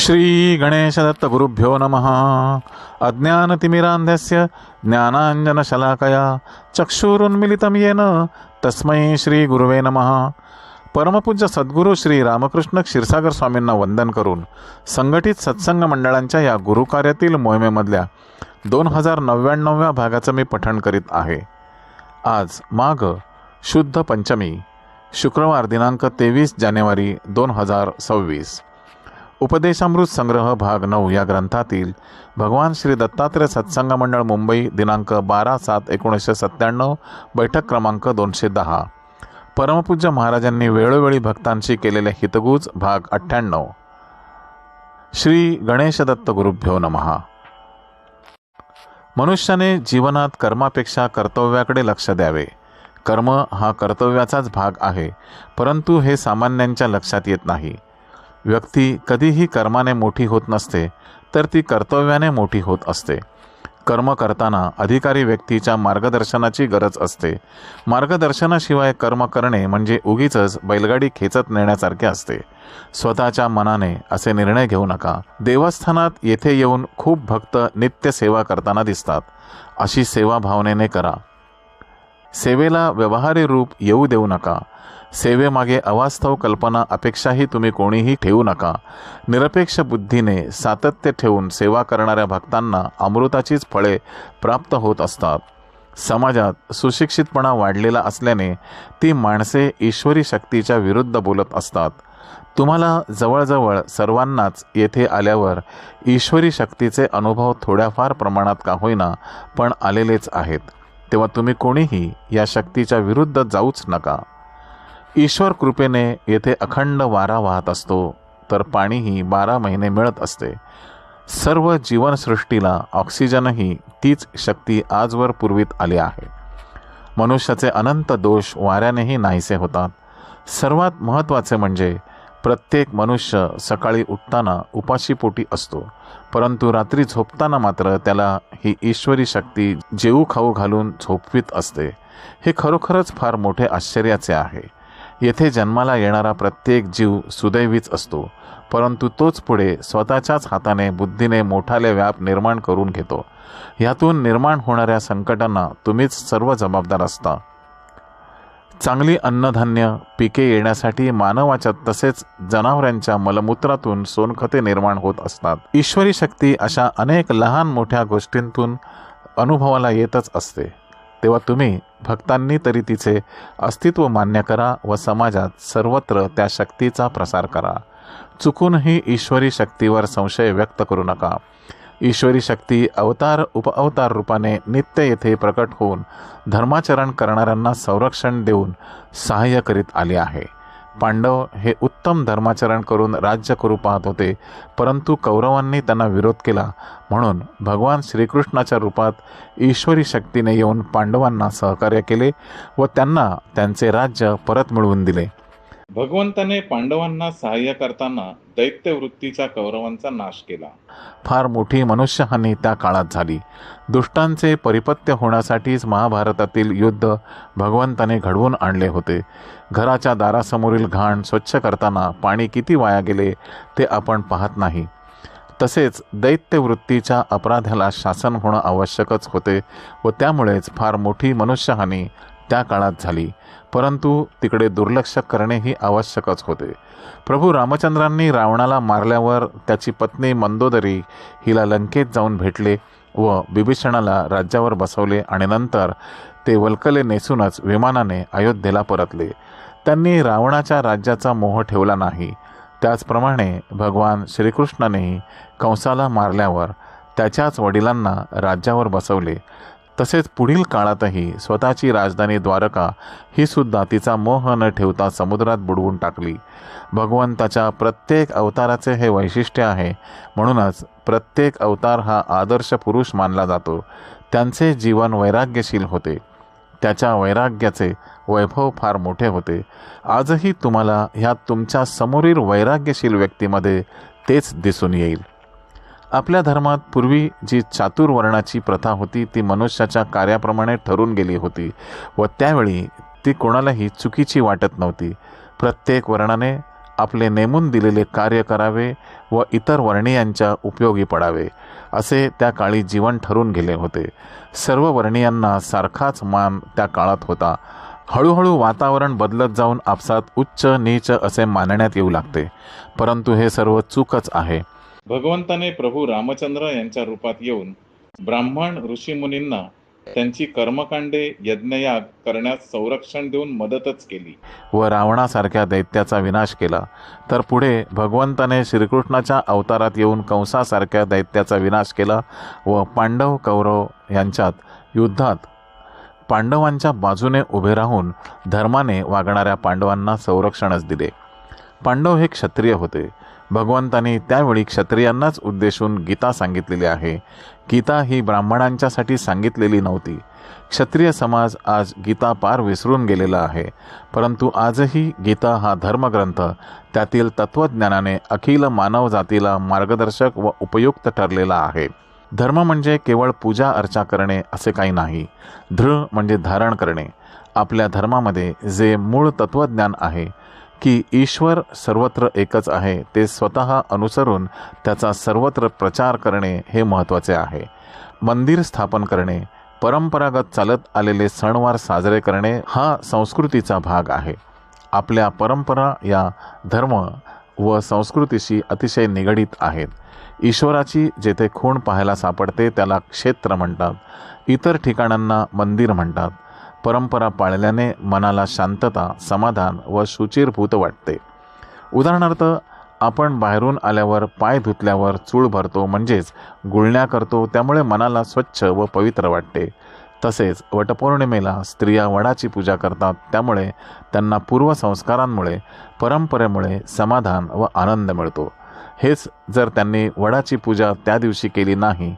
श्री गणेशदत्त गुरुभ्यो नमः। अज्ञानतिमिरान्धस्य ज्ञानाञ्जनशलाकया चक्षुरुन्मिलितं येन तस्मै श्री गुरुवे नमः। परमपूज्य सद्गुरू श्री रामकृष्ण क्षीरसागर स्वामींना वंदन करून संघटित सत्संग मंडळांच्या या गुरुकार्यातील मोहिमेमधल्या दोन हजार नव्याण्णव्या भागाचं मी पठण करीत आहे. आज माघ शुद्ध पंचमी शुक्रवार दिनांक तेवीस जानेवारी दोन हजार सव्वीस. उपदेशामृत संग्रह भाग नऊ या ग्रंथातील भगवान श्री दत्तात्रय सत्संग मंडळ मुंबई दिनांक बारा सात एकोणीसशे सत्त्याण्णव बैठक क्रमांक दोनशे दहा. परमपूज्य महाराजांनी वेळोवेळी भक्तांशी केलेले हितगुज भाग अठ्ठ्याण्णव. श्री गणेशदत्त गुरुभ्यो नमहा मनुष्याने जीवनात कर्मापेक्षा कर्तव्याकडे लक्ष द्यावे. कर्म हा कर्तव्याचाच भाग आहे परंतु हे सामान्यांच्या लक्षात येत नाही. व्यक्ती कधीही कर्माने मोठी होत नसते तर ती कर्तव्याने मोठी होत असते. कर्म करताना अधिकारी व्यक्तीच्या मार्गदर्शनाची गरज असते. मार्गदर्शनाशिवाय कर्म करणे म्हणजे उगीच बैलगाडी खेचत नेण्यासारखे असते. स्वतःच्या मनाने असे निर्णय घेऊ नका. देवस्थानात येथे येऊन खूप भक्त नित्य सेवा करताना दिसतात. अशी सेवा भावनेने करा. सेवेला व्यवहारी रूप येऊ देऊ नका. सेवेमागे अवास्तव कल्पना अपेक्षाही तुम्ही कोणीही ठेवू नका. निरपेक्ष बुद्धीने सातत्य ठेवून सेवा करणाऱ्या भक्तांना अमृताचीच फळे प्राप्त होत असतात. समाजात सुशिक्षितपणा वाढलेला असल्याने ती माणसे ईश्वरी शक्तीच्या विरुद्ध बोलत असतात. तुम्हाला जवळजवळ सर्वांनाच येथे आल्यावर ईश्वरी शक्तीचे अनुभव थोड्याफार प्रमाणात का होईना पण आलेलेच आहेत. तेव्हा तुम्ही कोणीही या शक्तीच्या विरुद्ध जाऊच नका. ईश्वर कृपेने येथे अखंड वारा वाहत असतो तर पाणीही बारा महिने मिळत असते. सर्व जीवनसृष्टीला ऑक्सिजनही तीच शक्ती आजवर पुरवीत आली आहे. मनुष्याचे अनंत दोष वाऱ्यानेही नाहीसे होतात. सर्वात महत्त्वाचे म्हणजे प्रत्येक मनुष्य सकाळी उठताना उपाशीपोटी असतो परंतु रात्री झोपताना मात्र त्याला ही ईश्वरी शक्ती जेऊ खाऊ घालून झोपवीत असते. हे खरोखरच फार मोठे आश्चर्याचे आहे. येथे जन्माला येणारा प्रत्येक जीव सुदैवीच असतो परंतु तोच पुढे स्वतःच्याच हाताने बुद्धीने मोठाले व्याप निर्माण करून घेतो. यातून निर्माण होणाऱ्या संकटांना तुम्हीच सर्व जबाबदार असता. चांगली अन्नधान्य पिके येण्यासाठी मानवाच्या तसेच जनावरांच्या मलमूत्रातून सोनखते निर्माण होत असतात. ईश्वरी शक्ती अशा अनेक लहान मोठ्या गोष्टींतून अनुभवाला येतच असते. तेव्हा तुम्ही भक्तांनी तरी तिचे अस्तित्व मान्य करा व समाजात सर्वत्र त्या शक्तीचा प्रसार करा. चुकूनही ईश्वरी शक्तीवर संशय व्यक्त करू नका. ईश्वरी शक्ती अवतार उपअवतार रूपाने नित्य येथे प्रकट होऊन धर्माचरण करणाऱ्यांना संरक्षण देऊन सहाय्य करीत आले आहे. पांडव हे उत्तम धर्माचरण करून राज्य करू पाहत होते परंतु कौरवांनी त्यांना विरोध केला. म्हणून भगवान श्रीकृष्णाच्या रूपात ईश्वरी शक्तीने येऊन पांडवांना सहकार्य केले व त्यांना त्यांचे राज्य परत मिळवून दिले. भगवंताने पांडवांना सहाय्य करताना दैत्यवृत्तीचा कौरवांचा नाश केला. फार मोठी मनुष्यहानी त्या काळात झाली. दुष्टांचे परिपत्य होण्यासाठीच महाभारतातील युद्ध भगवंताने घडवून आणले होते. घराच्या दारासमोरील घाण स्वच्छ करताना पाणी किती वाया गेले ते आपण पाहत नाही. तसेच दैत्यवृत्तीच्या अपराध्याला शासन होणं आवश्यकच होते व त्यामुळेच फार मोठी मनुष्यहानी त्या काळात झाली. परंतु तिकडे दुर्लक्ष करणेही आवश्यकच होते. प्रभू रामचंद्रांनी रावणाला मारल्यावर त्याची पत्नी मंदोदरी हिला लंकेत जाऊन भेटले व बिभीषणाला राज्यावर बसवले आणि नंतर ते वल्कले नेसूनच विमानाने अयोध्येला परतले. त्यांनी रावणाच्या राज्याचा मोह ठेवला नाही. त्याचप्रमाणे भगवान श्रीकृष्णानेही कंसाला मारल्यावर त्याच्याच वडिलांना राज्यावर बसवले. तसेच पुढील काळातही स्वतःची राजधानी द्वारका ही सुद्धा तिचा मोह न ठेवता समुद्रात बुडवून टाकली. भगवंताच्या प्रत्येक अवताराचे हे वैशिष्ट्य आहे. म्हणूनच प्रत्येक अवतार हा आदर्श पुरुष मानला जातो. त्यांचे जीवन वैराग्यशील होते. त्याच्या वैराग्याचे वैभव फार मोठे होते. आजही तुम्हाला ह्या तुमच्या समोरील वैराग्यशील व्यक्तीमध्ये तेच दिसून येईल. आपल्या धर्मात पूर्वी जी चातुर्वर्णाची प्रथा होती ती मनुष्याच्या कार्याप्रमाणे ठरून गेली होती व त्यावेळी ती कोणालाही चुकीची वाटत नव्हती. प्रत्येक वर्णाने आपले नेमून दिलेले कार्य करावे व इतर वर्णीयांच्या उपयोगी पडावे असे त्या काळी जीवन ठरून गेले होते. सर्व वर्णीयांना सारखाच मान त्या काळात होता. हळूहळू वातावरण बदलत जाऊन आपसात उच्च नीच असे मानण्यात येऊ लागते. परंतु हे सर्व चूकच आहे. भगवंताने प्रभू रामचंद्र यांच्या रूपात येऊन ब्राह्मण ऋषीमुनींना त्यांची कर्मकांडे यज्ञयाग करण्यास संरक्षण देऊन मदतच केली. व रावणासारख्या दैत्याचा विनाश केला. तर पुढे भगवंताने श्रीकृष्णाच्या अवतारात येऊन कंसासारख्या दैत्याचा विनाश केला व पांडव कौरव यांच्यात युद्धात पांडवांच्या बाजूने उभे राहून धर्माने वागणाऱ्या पांडवांना संरक्षणच दिले. पांडव हे क्षत्रिय होते. भगवंताने त्यावेळी क्षत्रियांनाच उद्देशून गीता सांगितलेली आहे. गीता ही ब्राह्मणांच्यासाठी सांगितलेली नव्हती. क्षत्रिय समाज आज गीता पार विसरून गेलेला आहे. परंतु आजही गीता हा धर्मग्रंथ त्यातील तत्त्वज्ञानाने अखिल मानव जातीला मार्गदर्शक व उपयुक्त ठरलेला आहे. धर्म म्हणजे केवळ पूजा अर्चा करणे असे काही नाही. धृ म्हणजे धारण करणे. आपल्या धर्मामध्ये जे मूळ तत्त्वज्ञान आहे की ईश्वर सर्वत्र एकच आहे ते स्वतः अनुसरून त्याचा सर्वत्र प्रचार करणे हे महत्त्वाचे आहे. मंदिर स्थापन करणे परंपरागत चालत आलेले सणवार साजरे करणे हा संस्कृतीचा भाग आहे. आपल्या परंपरा या धर्म व संस्कृतीशी अतिशय निगडीत आहेत. ईश्वराची जेथे खूण पाहायला सापडते त्याला क्षेत्र म्हणतात इतर ठिकाणांना मंदिर म्हणतात. परंपरा पाळल्याने मनाला शांतता समाधान व शुचिरभूत वाटते. उदाहरणार्थ आपण बाहेरून आल्यावर पाय धुतल्यावर चूळ भरतो म्हणजेच गुळण्या करतो त्यामुळे मनाला स्वच्छ व पवित्र वाटते. तसेच वटपौर्णिमेला स्त्रिया वडाची पूजा करतात त्यामुळे त्यांना पूर्वसंस्कारांमुळे परंपरेमुळे समाधान व आनंद मिळतो. हेच जर त्यांनी वडाची पूजा त्या दिवशी केली नाही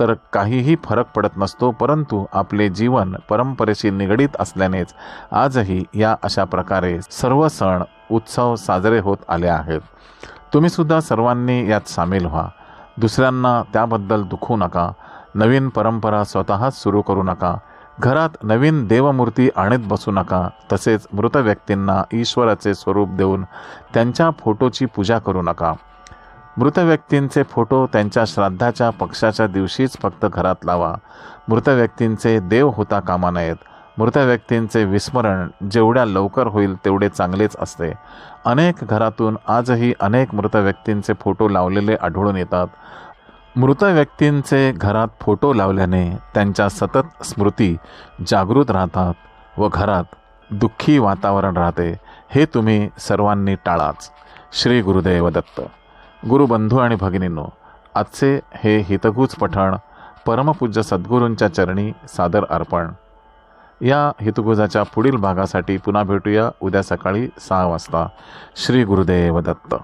तर काहीही फरक पडत नसतो परंतु आपले जीवन परंपरेशी निगडीत असल्यानेच आजही या अशा प्रकारे सर्व सण उत्सव साजरे होत आले आहेत. तुम्ही सुद्धा सर्वांनी यात सामील व्हा. दुसऱ्यांना त्याबद्दल दुखू नका. नवीन परंपरा स्वतःच सुरू करू नका. घरात नवीन देवमूर्ती आणत बसू नका. तसेच मृत व्यक्तींना ईश्वराचे स्वरूप देऊन त्यांच्या फोटोची पूजा करू नका. मृत व्यक्तींचे फोटो त्यांच्या श्राद्धाच्या पक्षाच्या दिवशीच फक्त घरात लावा. मृत व्यक्तींचे देव होता कामा नयेत. मृत व्यक्तींचे विस्मरण जेवढ्या लवकर होईल तेवढे चांगलेच असते. अनेक घरातून आजही अनेक मृत व्यक्तींचे फोटो लावलेले आढळून येतात. मृत व्यक्तींचे घरात फोटो लावल्याने त्यांच्या सतत स्मृती जागृत राहतात व घरात दुःखी वातावरण राहते. हे तुम्ही सर्वांनी टाळाच. श्री गुरुदेव दत्त. गुरुबंधू आणि भगिनींनो आजचे हे हितगुज पठण परमपूज्य सद्गुरूंच्या चरणी सादर अर्पण. या हितगुजाच्या पुढील भागासाठी पुन्हा भेटूया उद्या सकाळी सहा वाजता. श्री गुरुदेव दत्त.